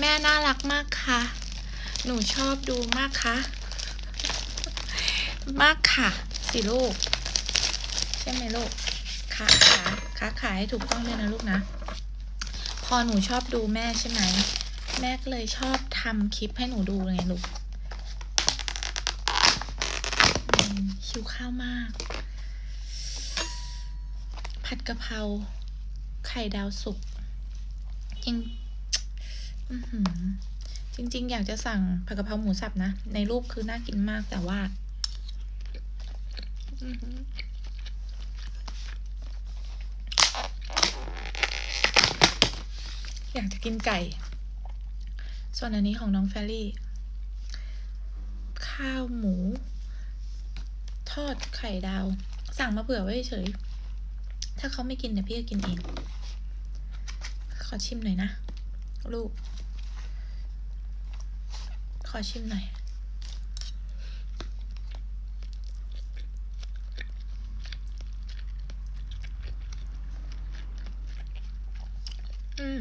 แม่น่ารักมากค่ะ หนูชอบดูมากค่ะ มากค่ะ สิลูก ใช่ไหมลูกขาขาขาขายให้ถูกต้องด้วยนะลูกนะ พอหนูชอบดูแม่ใช่ไหม แม่ก็เลยชอบทำคลิปให้หนูดูไงลูกอืมหิวข้าวมาก ผัดกะเพราไข่ดาวสุกยัง จริง ๆ อยากจะสั่งผัดกะเพราหมูสับนะ ในรูปคือน่ากินมากแต่ว่าอยากจะกินไก่ ส่วนอันนี้ของน้องแฟรี่ ข้าวหมู ทอดไข่ดาว สั่งมาเผื่อไว้เฉย ถ้าเขาไม่กินเดี๋ยวพี่ก็กินเอง ขอชิมหน่อยนะ ลูก ขอชิมหน่อย อืม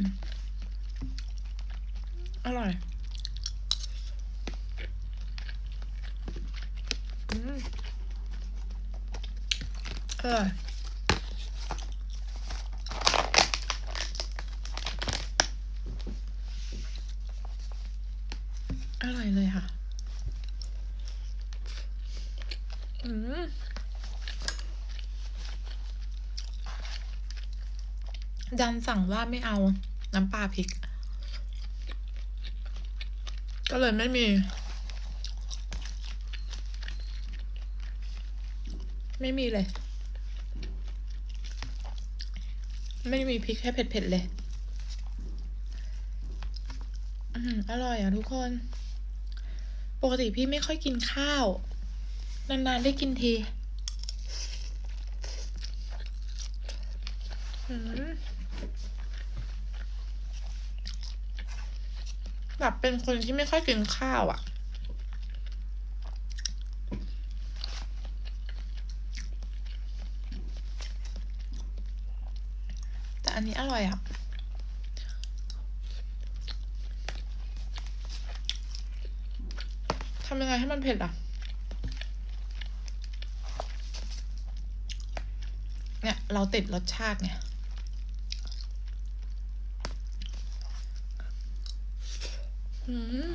อร่อย อืม อร่อย อร่อยเลยค่ะ อืม ดันสั่งว่าไม่เอาน้ำปลาพริก ก็เลยไม่มี ไม่มีเลย ไม่มีพริกให้เผ็ดๆเลยอร่อยอะทุกคน ปกติพี่ไม่ค่อยกินข้าว นานๆได้กินทีแบบเป็นคนที่ไม่ค่อยกินข้าวอะ แต่อันนี้อร่อยอะทำยังไงให้มันเผ็ดอะ เนี่ย เราติดรสชาติเนี่ยอืม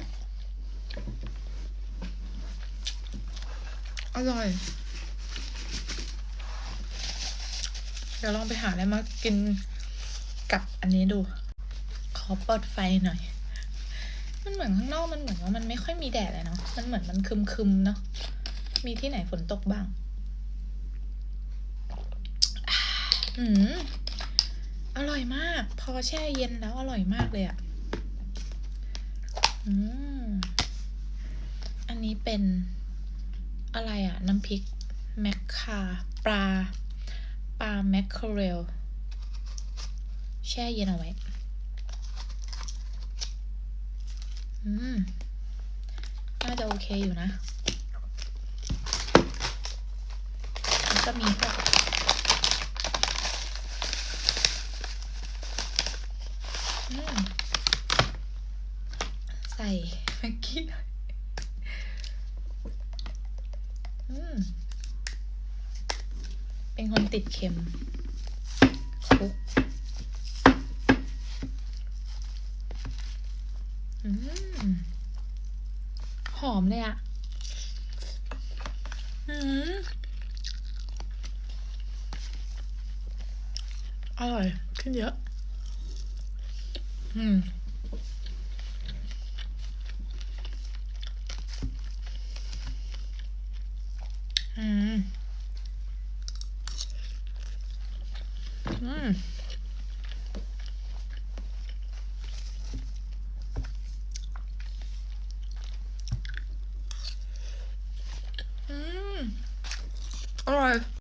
อร่อย เดี๋ยวลองไปหาอะไรมากินกับอันนี้ดู ขอเปิดไฟหน่อย มันเหมือนข้างนอกมันเหมือนว่ามันไม่ค่อยมีแดดเลยเนาะ มันเหมือนมันคึมๆเนาะ มีที่ไหนฝนตกบ้าง อืมอร่อยมาก พอแช่เย็นแล้วอร่อยมากเลยอะ่ะอืมอันนี้เป็นอะไรอะ่ะ น้ำพริกแมคคาปลา ปลาแมคเคเรลแช่เย็นเอาไว้ อืม น่าจะโอเคอยู่นะแล้วก็มีพวกอืม ใส่ แม็กกี้หน่อยอืมเป็นคนติดเค็มคุกอืมหอมเลยอะอืมอร่อยขึ้นเยอะ อืม อืมอืมอืมอร่อย